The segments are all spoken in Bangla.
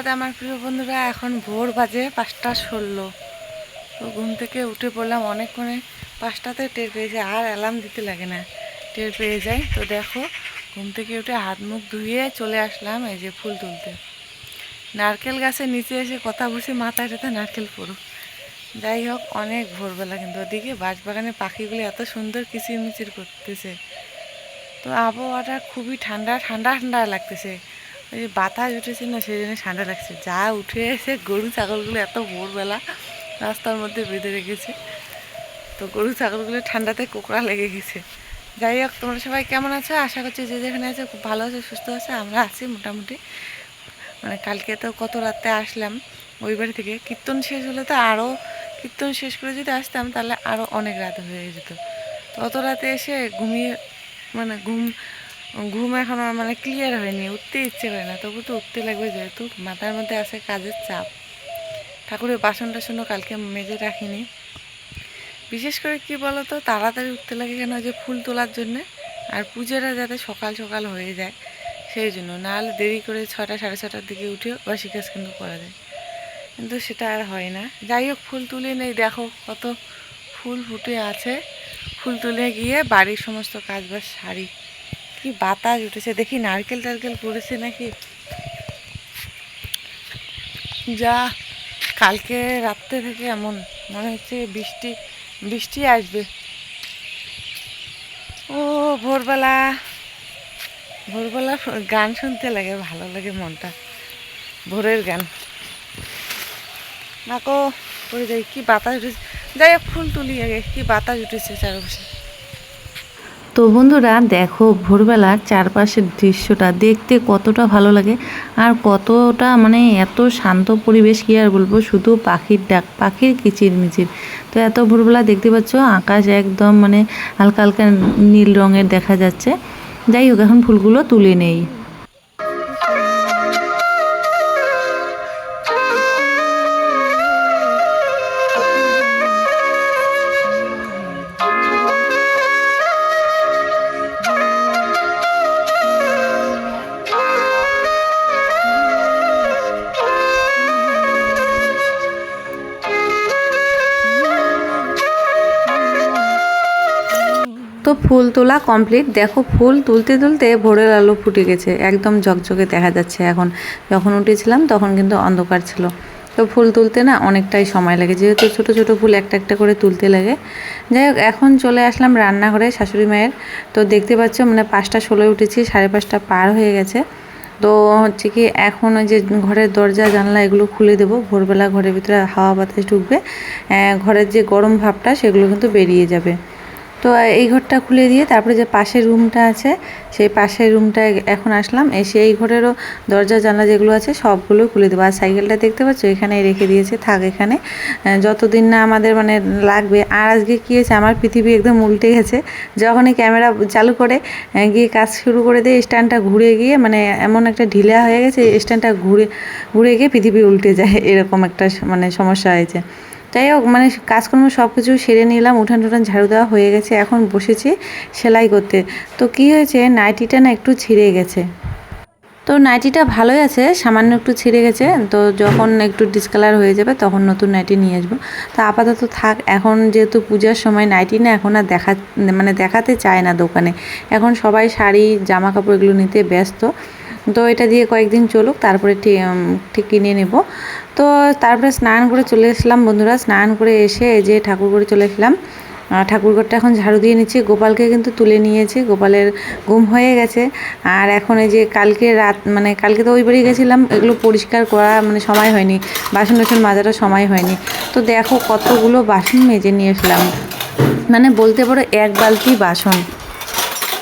সুপ্রভাত আমার প্রিয় বন্ধুরা, এখন ভোর বাজে পাঁচটা ষোলো। তো ঘুম থেকে উঠে পড়লাম অনেকক্ষণে, পাঁচটাতে টের পেয়ে যায়, আর অ্যালার্ম দিতে লাগে না। টের পেয়ে যায়। তো দেখো, ঘুম থেকে উঠে হাত মুখ ধুয়ে চলে আসলাম এই যে ফুল তুলতে। নারকেল গাছের নিচে এসে কথা বসে মাথায় টাতে নারকেল পড়ুক। যাই হোক, অনেক ভোরবেলা কিন্তু ওদিকে বাঁশবাগানে পাখিগুলো এত সুন্দর কিচিরমিচির করতেছে। তো আবহাওয়াটা খুবই ঠান্ডা ঠান্ডা ঠান্ডা লাগতেছে। ওই বাতাস উঠেছে না, সেই জন্য ঠান্ডা লাগছে। যা উঠে এসে গরু ছাগলগুলো এত ভোরবেলা রাস্তার মধ্যে বেঁধে রেখেছে, তো গরু ছাগলগুলো ঠান্ডাতে কোকড়া লেগে গেছে। যাই হোক, তোমরা সবাই কেমন আছো? আশা করছি যে যেখানে আছে খুব ভালো আছে, সুস্থ আছে, আমরা আছি মোটামুটি। মানে কালকে তো কত রাতে আসলাম ওই বাড়ি থেকে। কীর্তন শেষ হলে তো আরও কীর্তন শেষ করে যদি আসতাম, তাহলে আরও অনেক রাত হয়ে যেত। তো অত রাতে এসে ঘুমিয়ে মানে ঘুম ঘুম এখন মানে ক্লিয়ার হয়নি, উঠতে ইচ্ছে করে না, তবু তো উঠতে লাগবে যেহেতু মাথার মধ্যে আছে কাজের চাপ। ঠাকুরের বাসন টাসনও কালকে মেজে রাখিনি। বিশেষ করে কি বলো তো তাড়াতাড়ি উঠতে লাগে কেন যে ফুল তোলার জন্যে? আর পুজোটা যাতে সকাল সকাল হয়ে যায়, সেই জন্য। নাহলে দেরি করে ছটা সাড়ে ছটার দিকে উঠে বাসি কাজ কিন্তু করা যায়। কিন্তু সেটা আর হয় না। যাই হোক, ফুল তুলে নেই, দেখো কত ফুল ফুটে আছে। ফুল তুলে গিয়ে বাড়ির সমস্ত কাজ বাজ সারি। কি বাতাস উঠেছে? দেখি নারকেল টারকেল পড়েছে নাকি? যা, কালকে রাত্রে থেকে এমন, মনে হচ্ছে বৃষ্টি বৃষ্টি আসবে। ও, ভোরবেলা ভোরবেলা গান শুনতে লাগে, ভালো লাগে মনটা, ভোরের গান। নাকো পড়ে যাই, কি বাতাস উঠেছে? যাই হোক, ফুল তুলি আগে, কি বাতাস উঠেছে চারপাশে। তো বন্ধুরা, দেখো ভোরবেলার চারপাশের দৃশ্যটা দেখতে কতটা ভালো লাগে আর কতটা মানে এত শান্ত পরিবেশ কি আর বলব, শুধু পাখির ডাক, পাখির কিচিরমিচির। তো এত ভোরবেলা দেখতে পাচ্ছ, আকাশ একদম মানে হালকা হালকা নীল রঙের দেখা যাচ্ছে। যাই হোক, এখন ফুলগুলো তুলে নেই। ফুল তোলা কমপ্লিট দেখো ফুল তুলতে তুলতে ভোরের আলো ফুটে গেছে। একদম ঝকঝকে দেখা যাচ্ছে এখন। যখন উঠেছিলাম তখন কিন্তু অন্ধকার ছিল। তো ফুল তুলতে না অনেকটাই সময় লাগে। যেহেতু ছোট ছোট ফুল একটা একটা করে তুলতে লাগে। যাই হোক, এখন চলে আসলাম রান্নাঘরে শাশুড়ি মায়ের। তো দেখতে পাচ্ছ মানে পাঁচটা ষোলো উঠেছি, সাড়ে পাঁচটা পার হয়ে গেছে। তো হচ্ছে কি এখন ওই যে ঘরের দরজা, জানলা এগুলো খুলে দেবো। ভোরবেলা ঘরের ভিতরে হাওয়া বাতাস ঢুকবে। ঘরের যে গরম ভাবটা সেগুলো কিন্তু বেরিয়ে যাবে। তো এই ঘরটা খুলে দিয়ে তারপরে যে পাশের রুমটা আছে, সেই পাশের রুমটা এখন আসলাম। এসে এই ঘরেরও দরজা, জানলা যেগুলো আছে সবগুলো খুলে দেবো। আর সাইকেলটা দেখতে পাচ্ছ? এখানে রেখে দিয়েছে, থাক এখানে। যতদিন না আমাদের মানে লাগবে। আর আজকে কী হয়েছে? আমার পৃথিবী একদম উল্টে গেছে। যখনই ক্যামেরা চালু করে গিয়ে কাজ শুরু করে দিয়ে স্ট্যান্ডটা ঘুরে গিয়ে মানে এমন একটা ঢিলা হয়ে গেছে, স্ট্যান্ডটা ঘুরে ঘুরে গিয়ে পৃথিবী উল্টে যায়। এরকম একটা মানে সমস্যা হয়েছে। যাই হোক মানে কাজকর্ম সব কিছু সেরে নিলাম উঠান টুঠান ঝাড়ু দেওয়া হয়ে গেছে, এখন বসেছি সেলাই করতে। তো কি হয়েছে, নাইটিটা না একটু ছিঁড়ে গেছে। তো নাইটিটা ভালোই আছে, সামান্য একটু ছিঁড়ে গেছে, তো যখন একটু ডিসকালার হয়ে যাবে তখন নতুন নাইটি নিয়ে আসব। তো আপাতত থাক, এখন যেহেতু পূজার সময় নাইটি না এখন আর দেখা মানে দেখাতে চায় না দোকানে। এখন সবাই শাড়ি জামা কাপড় এগুলো নিতে ব্যস্ত। তো এটা দিয়ে কয়েকদিন চলুক, তারপরে ঠিক কিনে নেব। তো তারপরে স্নান করে চলে এসলাম বন্ধুরা। স্নান করে এসে যে ঠাকুর করে চলে এসলাম ঠাকুরঘরটা এখন ঝাড়ু দিয়ে নিচ্ছি। গোপালকে কিন্তু তুলে নিয়েছি। গোপালের ঘুম হয়ে গেছে। আর এখন এই যে কালকে রাত মানে কালকে তো ওই বাড়ি গেছিলাম। এগুলো পরিষ্কার করা মানে সময় হয়নি। বাসন টাসন মাজারও সময় হয়নি। তো দেখো কতগুলো বাসন মেজে নিয়ে এসলাম মানে বলতে পারো এক বালতি বাসন।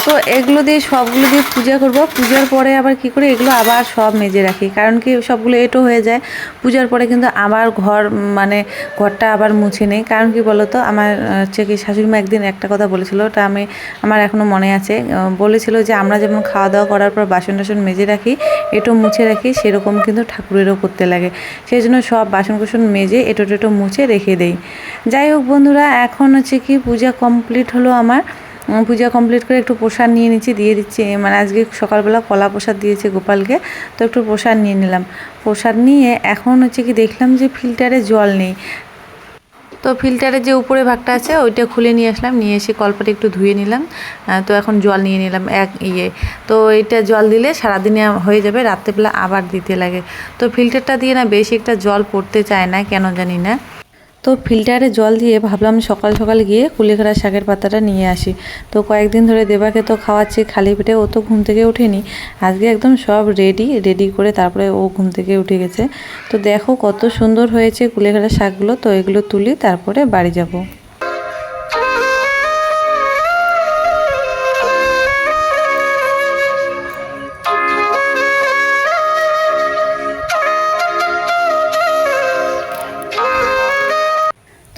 তো এগুলো দিয়ে সবগুলো দিয়ে পূজা করব। পূজার পরে আবার কি করে, এগুলো আবার সব মেজে রাখি। কারণ কি, সবগুলো এটো হয়ে যায়। পূজার পরে কিন্তু আমার ঘর মানে ঘরটা আবার মুছে নেই। কারণ কি বলতো, আমার, হচ্ছে কি শাশুড়ি মা একদিন একটা কথা বলেছিল, ওটা আমি, আমার এখনও মনে আছে। বলেছিল যে আমরা যেমন খাওয়া দাওয়া করার পর বাসন টাসন মেজে রাখি, এটো মুছে রাখি, সেরকম কিন্তু ঠাকুরেরও করতে লাগে। সেই জন্য সব বাসন কুসন মেজে এটো টেটো মুছে রেখে দেই। যাই হোক বন্ধুরা, এখন হচ্ছে কি, পূজা কমপ্লিট হলো আমার। পূজা কমপ্লিট করে একটু প্রসাদ নিয়ে নিচ্ছি, দিয়ে দিচ্ছি। মানে আজকে সকালবেলা কলা প্রসাদ দিয়েছে গোপালকে, তো একটু প্রসাদ নিয়ে নিলাম। প্রসাদ নিয়ে এখন হচ্ছে কি দেখলাম যে ফিল্টারে জল নেই। তো ফিল্টারের যে উপরে ভাগটা আছে, ওইটা খুলে নিয়ে আসলাম, নিয়ে এসে কলপাটা একটু ধুয়ে নিলাম। তো এখন জল নিয়ে নিলাম এক ইয়ে। তো এটা জল দিলে সারাদিনে হয়ে যাবে, রাত্রেবেলা আবার দিতে লাগে। তো ফিল্টারটা দিয়ে না বেশি একটা জল পড়তে চায় না, কেন জানি না। তো ফিল্টারে জল দিয়ে ভাবলাম সকাল সকাল গিয়ে কুলেখাড়া শাকের পাতাটা নিয়ে আসি। তো কয়েকদিন ধরে দেবাকে তো খাওয়াচ্ছি, খালি পেটে ও তো ঘুম থেকে উঠেনি আজকে একদম সব রেডি রেডি করে তারপরে ও ঘুম থেকে উঠে গেছে। তো দেখো কত সুন্দর হয়েছে কুলেখাড়া শাকগুলো, তো এগুলো তুলি তারপরে বাড়ি যাব।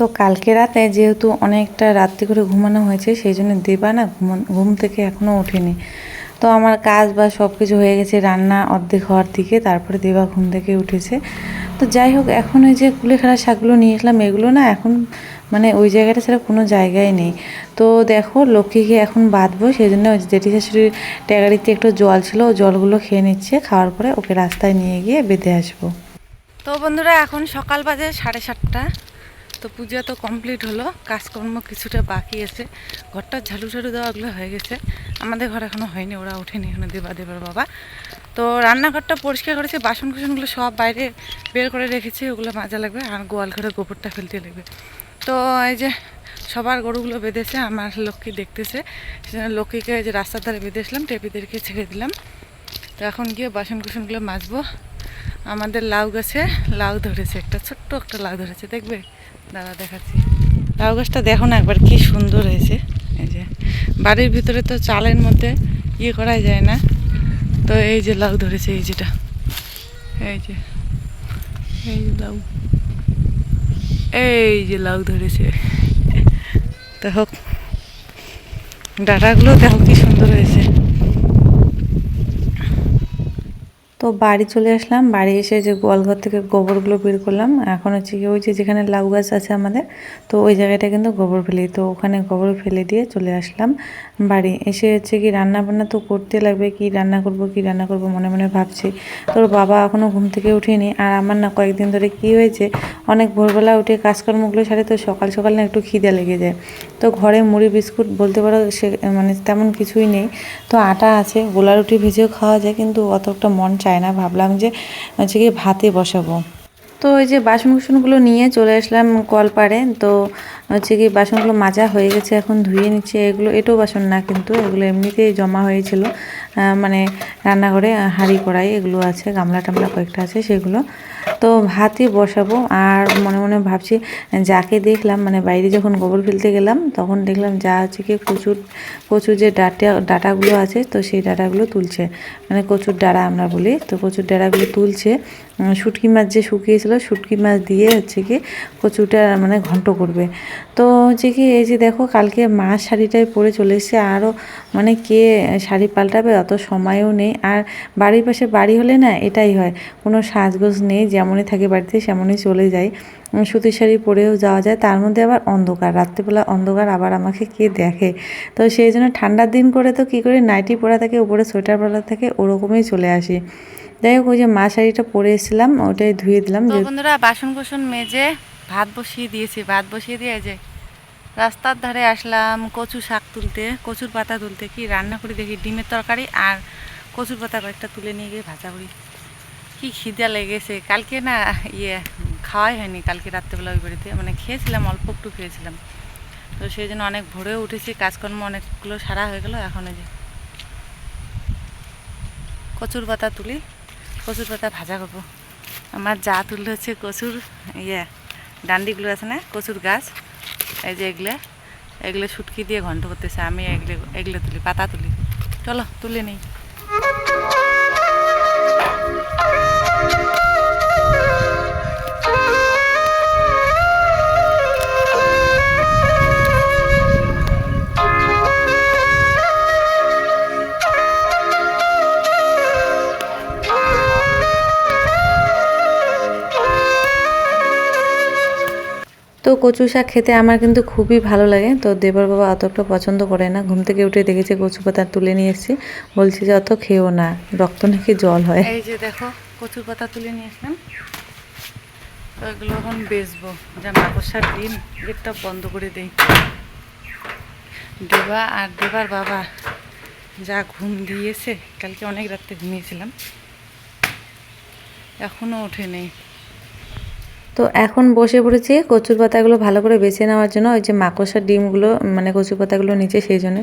তো কালকে রাতে যেহেতু অনেকটা রাত্রি করে ঘুমানো হয়েছে, সেই জন্য দেবা না ঘুম থেকে এখনও ওঠেনি। তো আমার কাজ বা সব কিছু হয়ে গেছে, রান্না অর্ধেক হওয়ার দিকে, তারপরে দেবা ঘুম থেকে উঠেছে। তো যাই হোক, এখন ওই যে কুলেখাড়া শাকগুলো নিয়ে আসলাম এগুলো না এখন মানে ওই জায়গাটা ছাড়া কোনো জায়গায় নেই। তো দেখো, লক্ষ্মীকে এখন বাঁধবো, সেই জন্য ওই জেঠি শাশুড়ির ট্যাগারিতে একটু জল ছিল, ও জলগুলো খেয়ে নিচ্ছে, খাওয়ার পরে ওকে রাস্তায় নিয়ে গিয়ে বেঁধে আসব। তো বন্ধুরা, এখন সকাল বাজে সাড়ে সাতটা। তো পূজা তো কমপ্লিট হলো, কাজকর্ম কিছুটা বাকি আছে। ঘরটা ঝাড়ু ঝাড়ু দেওয়াগুলো হয়ে গেছে। আমাদের ঘর এখনও হয়নি, ওরা ওঠেনি এখানে দেবা দেবার বাবা। তো রান্নাঘরটা পরিষ্কার করেছে বাসন কুসনগুলো সব বাইরে বের করে রেখেছি, ওগুলো মাজা লাগবে আর গোয়াল ঘরে গোবরটা ফেলতে লাগবে। তো এই যে সবার গরুগুলো বেঁধেছে, আমার লক্ষ্মী দেখতেছে। সেজন্য লক্ষ্মীকে যে রাস্তার ধারে বেঁধেছিলাম, টেপিদেরকে ছেড়ে দিলাম। তো এখন গিয়ে বাসন কুসনগুলো মাজবো। আমাদের লাউ গাছে লাউ ধরেছে, একটা ছোট্ট একটা লাউ ধরেছে, দেখবে? দাদা দেখাচ্ছি। লাউ গাছটা দেখো না একবার কি সুন্দর হয়েছে। এই যে, বাড়ির ভিতরে তো চালের মধ্যে ইয়ে করাই যায় না। তো এই যে লাউ ধরেছে, এই যেটা। এই যে, এই লাউ। এই যে লাউ ধরেছে। দেখো ডাটাগুলো দেখো কি সুন্দর হয়েছে। তো বাড়ি চলে আসলাম। বাড়ি এসে যে গোয়ালঘর থেকে গোবরগুলো বের করলাম। এখন হচ্ছে কি ওই যে যেখানে লাউ গাছ আছে আমাদের, তো ওই জায়গাটা কিন্তু গোবর ফেলি। তো ওখানে গোবর ফেলে দিয়ে চলে আসলাম বাড়ি। এসে হচ্ছে কি রান্না বান্না তো করতে লাগবে, কি রান্না করব, কি রান্না করব মনে মনে ভাবছি। তোর বাবা এখনও ঘুম থেকে উঠেনি। আর আমার না কয়েকদিন ধরে কি হয়েছে, অনেক ভোরবেলা উঠে কাজকর্মগুলো সারে তো সকাল সকাল না একটু খিদে লেগে যায়। তো ঘরে মুড়ি, বিস্কুট বলতে পারো সে মানে তেমন কিছুই নেই। তো আটা আছে, গোলা রুটি ভেজেও খাওয়া যায়, কিন্তু অতটা মন চায় না? ভাবলাম যে হচ্ছে কি ভাতে বসাবো। তো ওই যে বাসন কুসনগুলো নিয়ে চলে আসলাম কলপাড়ে। তো হচ্ছে কি বাসনগুলো মাজা হয়ে গেছে, এখন ধুয়ে নিচ্ছে। এগুলো এটাও বাসন না কিন্তু, এগুলো এমনিতেই জমা হয়েছিল। মানে রান্নাঘরে হাঁড়ি, কড়াই এগুলো আছে, গামলা টামলা কয়েকটা আছে, সেগুলো। তো ভাতই বসাবো, আর মনে মনে ভাবছি, যাকে দেখলাম মানে বাইরে যখন গোবর ফেলতে গেলাম, তখন দেখলাম যা হচ্ছে কি কচুর কচুর যে ডাটা, ডাটাগুলো আছে, তো সেই ডাটাগুলো তুলছে। মানে কচুর ডাঁড়া আমরা বলি, তো কচুর ডাঁড়াগুলো তুলছে। শুটকি মাছ যে শুকিয়েছিল, শুটকি মাছ দিয়ে হচ্ছে কি কচুটা মানে ঘন্ট করবে। তো হচ্ছে কি, এই যে দেখো, কালকে মাছ শাড়িটাই পরে চলে এসেছে আরও মানে কে শাড়ি পাল্টাবে অত সময়ও নেই। আর বাড়ির পাশে বাড়ি হলে না এটাই হয় কোনো সাজগোজ নেই যেমনই থাকে বাড়িতে সেমনই চলে যায়। সুতির শাড়ি পরেও যাওয়া যায় তার মধ্যে আবার অন্ধকার রাত্রিবেলা অন্ধকার আবার আমাকে কে দেখে? তো সেই জন্য ঠান্ডার দিন করে তো কী করে নাইটি পরা থাকে উপরে সোয়েটার পরা থাকে ওরকমই চলে আসি। যাই হোক ওই যে মা শাড়িটা পরে এসেছিলাম ওটাই ধুয়ে দিলাম বন্ধুরা বাসন কোসন মেজে ভাত বসিয়ে দিয়েছি ভাত বসিয়ে দিয়ে যে রাস্তার ধারে আসলাম কচু শাক তুলতে, কচুর পাতা তুলতে। কি রান্না করি দেখি, ডিমের তরকারি আর কচুর পাতা কয়েকটা তুলে নিয়ে গিয়ে ভাজা করি। কি খিদা লেগেছে। কালকে না ইয়ে খাওয়াই হয়নি, কালকে রাত্রেবেলা ওই বাড়িতে। মানে খেয়েছিলাম, অল্প একটু খেয়েছিলাম। তো সেই জন্য অনেক ভোরে উঠেছি, কাজকর্ম অনেকগুলো সারা হয়ে গেল, এখন যে কচুর পাতা তুলি, কচুর পাতা ভাজা করব। আমার যা তুললে হচ্ছে কচুর ইয়ে ডান্ডিগুলো আছে না, কচুর গাছ। এই যে এগলে এগলে শুটকি দিয়ে ঘন্ট করতেছে, আমি এগলে এগলে তুলি, পাতা তুলি। চলো, তুলে নিই। তো কচু শাক খেতে আমার কিন্তু খুবই ভালো লাগে। তো দেবর বাবা অতটা পছন্দ করে না। ঘুম থেকে উঠে দেখেছে কচু পাতা তুলে নিয়ে এসেছি। বলছি যে, অত খেও না। রক্ত নাকি জল হয়। এই যে দেখো কচুর পাতা তুলে নিয়ে আসলাম তো এগুলো এখন বেচবো। যা মাকড়সার ডিম, গেটটা বন্ধ করে দেই। দেবা আর দেবার বাবা যা ঘুম দিয়েছে, কালকে অনেক রাত্রে ঘুমিয়েছিলাম। এখনও ওঠে নেই। তো এখন বসে পড়েছি কচুর পাতাগুলো ভালো করে বেছে নেওয়ার জন্য, ওই যে মাকড়সার ডিমগুলো মানে কচুর পাতাগুলো নিচে সেই জন্য।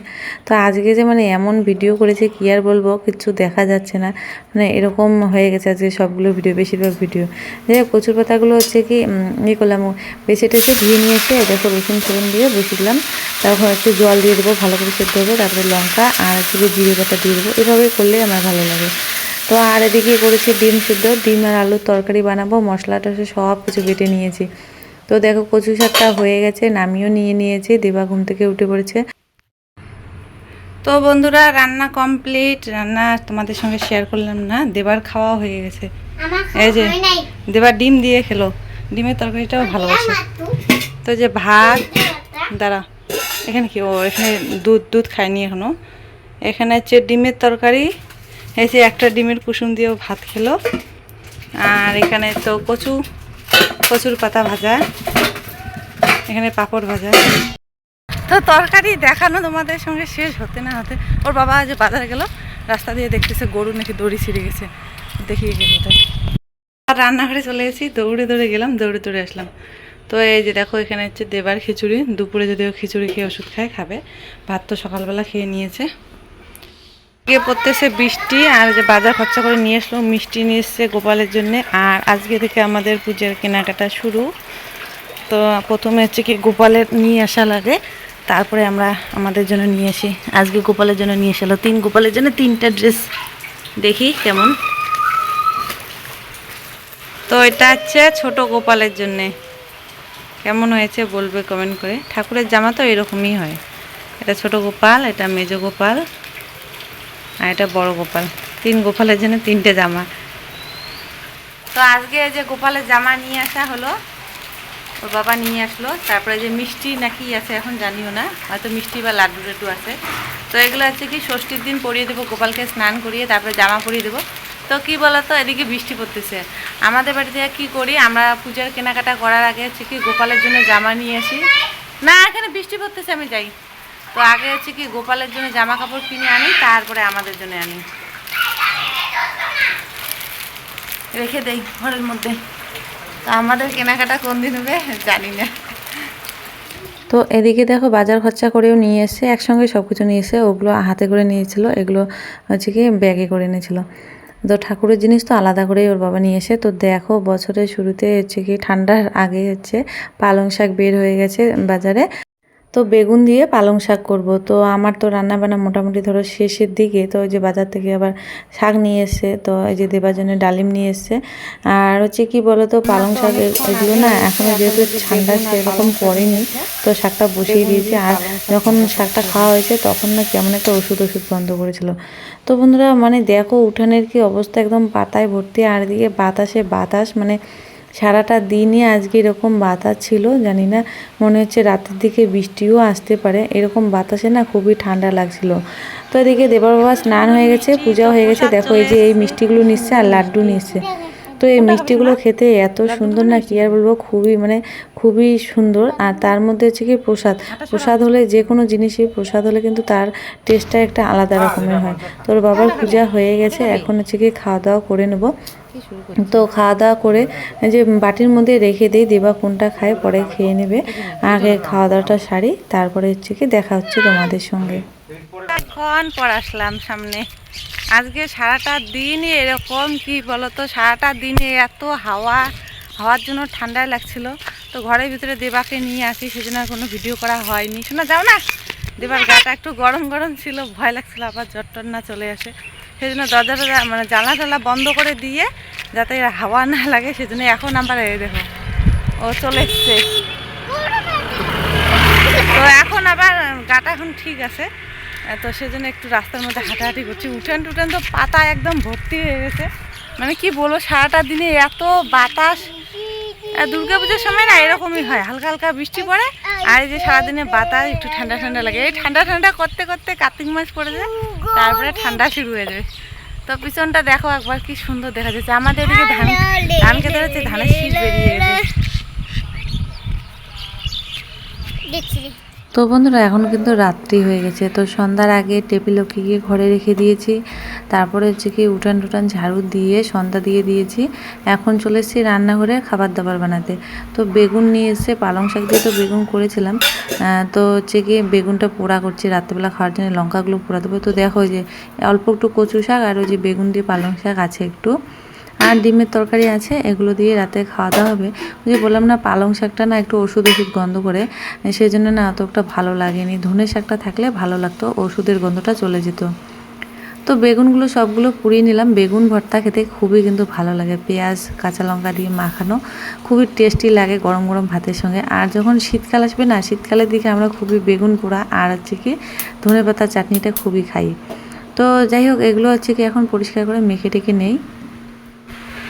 তো আজকে যে মানে এমন ভিডিও করেছে, কি আর বলব কিছু দেখা যাচ্ছে না। মানে এরকম হয়ে গেছে আজকে সবগুলো ভিডিও বেশিরভাগ ভিডিও যে কচুর পাতাগুলো হচ্ছে কি ইয়ে করলাম, বেছে টেছে ধুয়ে নিয়ে এসে দেখো রসুন ফোড়ন দিয়ে বসে দিলাম তারপর একটু জল দিয়ে দেবো, ভালো করে সেদ্ধ হবে। তারপরে লঙ্কা আর একটু জিরে পাতা দিয়ে দেবো। এভাবে করলে আমার ভালো লাগে। তো আর এদিকে করেছি ডিম সিদ্ধ। ডিম আর আলুর তরকারি বানাবো মশলা টশলা সব কিছু বেটে নিয়েছি। তো দেখো কচু শাকটা হয়ে গেছে নামিও নিয়ে নিয়েছি দেবা ঘুম থেকে উঠে পড়েছে। তো বন্ধুরা রান্না কমপ্লিট। রান্না তোমাদের সঙ্গে শেয়ার করলাম না দেবার খাওয়া হয়ে গেছে। এই যে দেবার ডিম দিয়ে খেলো। ডিমের তরকারিটাও ভালোবাসে। তো যে ভাত দাঁড়া এখানে কি? ও এখানে দুধ দুধ খায়নি এখনও। এখানে হচ্ছে ডিমের তরকারি এই যে একটা ডিমের কুসুম দিয়েও ভাত খেলো। আর এখানে তো কচু, কচুর পাতা ভাজা, এখানে পাঁপড় ভাজা। তো তরকারি দেখানো তোমাদের সঙ্গে শেষ হতে না হতে, ওর বাবা যে বাজারে গেল, রাস্তা দিয়ে দেখতেছে গরু নাকি দড়ি ছিঁড়ে গেছে। দেখিয়ে তাই আর রান্নাঘরে চলে এসেছি, দৌড়ে দৌড়ে গেলাম, দৌড়ে দৌড়ে আসলাম। তো এই যে দেখো, এখানে হচ্ছে দেবার খিচুড়ি, দুপুরে যদিও খিচুড়ি খেয়ে ওষুধ খায়, খাবে। ভাত তো সকালবেলা খেয়ে নিয়েছে। গিয়ে পড়তেছে বৃষ্টি আর যে বাজার খরচা করে নিয়ে আসলো, মিষ্টি নিয়ে এসছে গোপালের জন্য। আর আজকে থেকে আমাদের পূজার কেনাকাটা শুরু। তো প্রথমে হচ্ছে কি গোপালের নিয়ে আসা লাগে। তারপরে আমরা আমাদের জন্য নিয়ে আসি। আজকে গোপালের জন্য নিয়ে এসালো তিন। গোপালের জন্য তিনটা ড্রেস দেখি কেমন। তো এটা হচ্ছে ছোট গোপালের জন্যে। কেমন হয়েছে বলবে কমেন্ট করে। ঠাকুরের জামা তো এরকমই হয়। এটা ছোট গোপাল, এটা মেজ গোপাল। আর এটা বড় গোপাল। তিন গোপালের জন্য তিনটে জামা। তো আজকে যে গোপালের জামা নিয়ে আসা হলো, ওর বাবা নিয়ে আসলো। তারপরে যে মিষ্টি নাকি আছে, এখন জানিও না। হয়তো মিষ্টি বা লাড্ডু টাড্ডু আছে। তো এগুলো হচ্ছে কি, ষষ্ঠীর দিন পরিয়ে দেবো, গোপালকে স্নান করিয়ে তারপরে জামা পরিয়ে দেবো। তো কি বলতো, এদিকে বৃষ্টি পড়তেছে। আমাদের বাড়িতে কি করি, আমরা পূজার কেনাকাটা করার আগে হচ্ছে কি, গোপালের জন্য জামা নিয়ে আসি। না, এখানে বৃষ্টি পড়তেছে, আমি যাই। তো আগে হচ্ছে কি গোপালের জন্য জামা কাপড় কিনে আনি, তারপরে আমাদের জন্য আনি। রেখে দেই ঘরের মধ্যে। তো আমাদের কেনাকাটা কোন দিন হবে জানি না। তো এদিকে দেখো বাজার খরচা করেও নিয়ে এসে, একসঙ্গে সব কিছু নিয়ে এসে, ওগুলো হাতে করে নিয়েছিল, এগুলো হচ্ছে কি ব্যাগে করে এনেছিল। তো ঠাকুরের জিনিস তো আলাদা করেই ওর বাবা নিয়ে এসে, তো দেখো বছরের শুরুতে হচ্ছে কি ঠান্ডার আগে হচ্ছে পালং শাক বের হয়ে গেছে বাজারে। তো বেগুন দিয়ে পালং শাক করব। তো আমার তো রান্না বান্না মোটামুটি ধরো শেষের দিকে, তো ওই যে বাজার থেকে আবার শাক নিয়ে এসছে, তো এই যে দেবার জন্য ডালিম নিয়ে এসছে। আর হচ্ছে কি বলতো, পালং শাক এগুলো না এখনও যেহেতু ঠান্ডা, সেরকম পড়েনি, তো শাকটা বসিয়ে দিয়েছি। আর যখন শাকটা খাওয়া হয়েছে, তখন না কেমন একটা ওষুধ ওষুধ বন্ধ করেছিল। তো বন্ধুরা মানে দেখো, উঠানের কি অবস্থা, একদম পাতায় ভর্তি, আর এদিকে বাতাসে বাতাস মানে সারাটা দিনই আজকে এরকম বাতাস ছিল, জানি না, মনে হচ্ছে রাতের দিকে বৃষ্টিও আসতে পারে। এরকম বাতাসে না খুবই ঠান্ডা লাগছিল। তো এদিকে দেবর বাবা স্নান হয়ে গেছে, পূজাও হয়ে গেছে। দেখো এই যে এই মিষ্টিগুলো নিচ্ছে আর লাড্ডু নিচ্ছে। তো এই মিষ্টিগুলো খেতে এত সুন্দর না, কি আর বলব, খুবই মানে খুবই সুন্দর। আর তার মধ্যে হচ্ছে কি প্রসাদ। প্রসাদ হলে যে কোনো জিনিসই, প্রসাদ হলে কিন্তু তার টেস্টটা একটা আলাদা রকমের হয়। তোর বাবার পূজা হয়ে গেছে, এখন হচ্ছে কি খাওয়া দাওয়া করে নেব। তো খাওয়া দাওয়া করে যে বাটির মধ্যে রেখে দিই দেবা কোনটা খায় পরে খেয়ে নেবে। আগে খাওয়া দাওয়াটা সারি তারপরে হচ্ছে কি দেখা হচ্ছে তোমাদের সঙ্গে। এখন পর আসলাম সামনে। আজকে সারাটা দিনই এরকম কি বলতো সারাটা দিনে এত হাওয়া হাওয়ার জন্য ঠান্ডায় লাগছিল। তো ঘরের ভিতরে দেবাকে নিয়ে আসি সেজন্য আর কোনো ভিডিও করা হয়নি। শোনা যাও না। দেবার গাটা একটু গরম গরম ছিল ভয় লাগছিল আবার জ্বর টর না চলে আসে। সেই জন্য দরজা টরজা মানে জানলা টালা বন্ধ করে দিয়ে যাতে হাওয়া না লাগে, সেজন্য এখন আবার দেখো, ও চলে এসছে। তো এখন আবার গাটা এখন ঠিক আছে। তো সেজন্য একটু রাস্তার মধ্যে হাঁটাহাঁটি করছি। উঠান টুটান তো পাতা একদম ভর্তি হয়ে গেছে। মানে কি বলো সারাটা দিনে এত বাতাস আর দুর্গা পুজোর সময় না এরকমই হয়। হালকা হালকা বৃষ্টি পড়ে আর এই যে সারাদিনে বাতাস, একটু ঠান্ডা ঠান্ডা লাগে। এই ঠান্ডা ঠান্ডা করতে করতে কার্তিক মাস পড়ে যায়, তারপরে ঠান্ডা শুরু হয়ে যাবে। তো পিছনটা দেখো একবার কি সুন্দর দেখা যাচ্ছে। আমাদের এদিকে ধান ধান খেতে হচ্ছে, ধানের শীষ বেরিয়ে গেছে তো বন্ধুরা, এখন কিন্তু রাত্রি হয়ে গেছে। তো সন্ধ্যার আগে টেবিল গিয়ে ঘরে রেখে দিয়েছি। তারপরে হচ্ছে কি উঠান টুটান ঝাড়ু দিয়ে সন্ধ্যা দিয়ে দিয়েছি। এখন চলে এসেছি রান্নাঘরে খাবার দাবার বানাতে। তো বেগুন নিয়ে এসে পালং শাক দিয়ে তো বেগুন করেছিলাম। তো হচ্ছে কি বেগুনটা পোড়া করছি রাত্রেবেলা খাওয়ার জন্য। লঙ্কাগুলো পোড়া দেবো তো দেখো যে অল্প একটু কচু শাক আর ওই যে বেগুন দিয়ে পালং শাক আছে একটু। আর ডিমের তরকারি আছে, এগুলো দিয়ে রাতে খাওয়া দাওয়া হবে। ওই যে বললাম না, পালং শাকটা না একটু ওষুধ ওষুধ গন্ধ করে সেই জন্য না অতটা ভালো লাগেনি। ধনে শাকটা থাকলে ভালো লাগতো, ওষুধের গন্ধটা চলে যেত। তো বেগুনগুলো সবগুলো পুড়িয়ে নিলাম। বেগুন ভর্তা খেতে খুবই কিন্তু ভালো লাগে। পেঁয়াজ, কাঁচা লঙ্কা দিয়ে মাখানো খুবই টেস্টি লাগে গরম গরম ভাতের সঙ্গে। আর যখন শীতকাল আসবে না, শীতকালের দিকে আমরা খুবই বেগুন পোড়া আর হচ্ছে কি ধনে পাতা চাটনিটা খুবই খাই। তো যাই হোক, এগুলো হচ্ছে কি এখন পরিষ্কার করে মেখে টেকে নেই।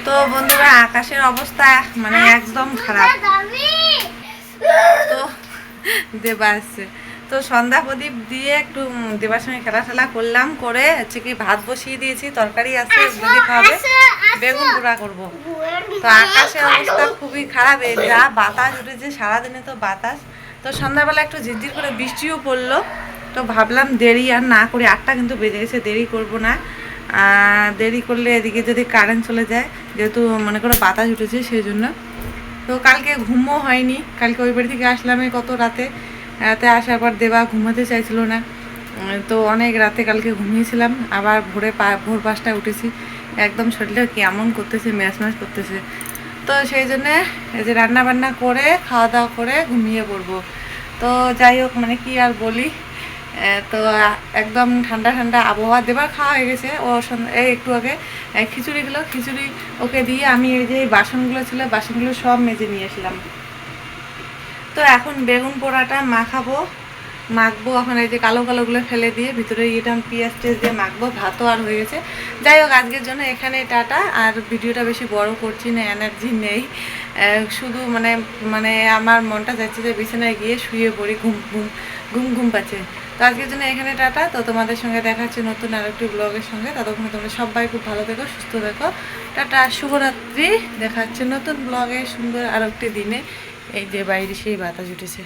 তো বন্ধুরা আকাশের অবস্থা মানে একদম খারাপ। তো দেবা আসছে তো সন্ধ্যা প্রদীপ দিয়ে একটু দেবার সঙ্গে খেলা টেলা করলাম করে হচ্ছে কি ভাত বসিয়ে দিয়েছি তরকারি আছে যদি খাবে বেগুন পোড়া করব। তো আকাশের অবস্থা খুবই খারাপ এই যা বাতাস উঠেছে সারাদিনে তো বাতাস। তো সন্ধ্যাবেলা একটু ঝিরঝির করে বৃষ্টিও পড়ল। তো ভাবলাম দেরি আর না করে আটটা কিন্তু বেজে গেছে দেরি করব না। দেরি করলে এদিকে যদি কারেন্ট চলে যায়, যেহেতু মনে করো বাতাস উঠেছে, সেই জন্য। তো কালকে ঘুমও হয়নি। কালকে ওই বাড়ি থেকে আসলাম কত রাতে। রাতে আসার পর দেবা ঘুমাতে চাইছিল না। তো অনেক রাতে কালকে ঘুমিয়েছিলাম। আবার ভোরে পা, ভোর পাঁচটায় উঠেছি। একদম শরীরটা কেমন করতেছে ম্যাচ ম্যাচ করতেছে। তো সেই জন্যে এই যে রান্না বান্না করে খাওয়া দাওয়া করে ঘুমিয়ে পড়ব। তো যাই হোক মানে কি আর বলি। তো একদম ঠান্ডা ঠান্ডা আবহাওয়া দেবার খাওয়া হয়ে গেছে। ও এই একটু আগে খিচুড়িগুলো খিচুড়ি ওকে দিয়ে আমি এই যে বাসনগুলো ছিল, বাসনগুলো সব মেজে নিয়ে এসলাম তো এখন বেগুন পোড়াটা মাখাবো, মাখবো এখন এই যে কালো কালোগুলো ফেলে দিয়ে ভিতরে এটা পেঁয়াজ টেজ দিয়ে মাখবো, ভাতও আর হয়ে গেছে। যাই হোক, আজকের জন্য এখানে টাটা। আর ভিডিওটা বেশি বড় করছি না, এনার্জি নেই। শুধু মানে মানে আমার মনটা যাচ্ছে যে বিছানায় গিয়ে শুয়ে পড়ি, ঘুম ঘুম ঘুম ঘুম পাচ্ছে। তো আজকের জন্য এখানে টাটা। তো তোমাদের সঙ্গে দেখা হচ্ছে নতুন আর একটি ব্লগের সঙ্গে। ততক্ষণে তোমরা সবাই খুব ভালো থেকো, সুস্থ থেকো। টাটা, শুভরাত্রি। দেখা হচ্ছে নতুন ব্লগে সুন্দর আর একটি দিনে। এই যে বাইরে সেই বাতাস উঠেছে।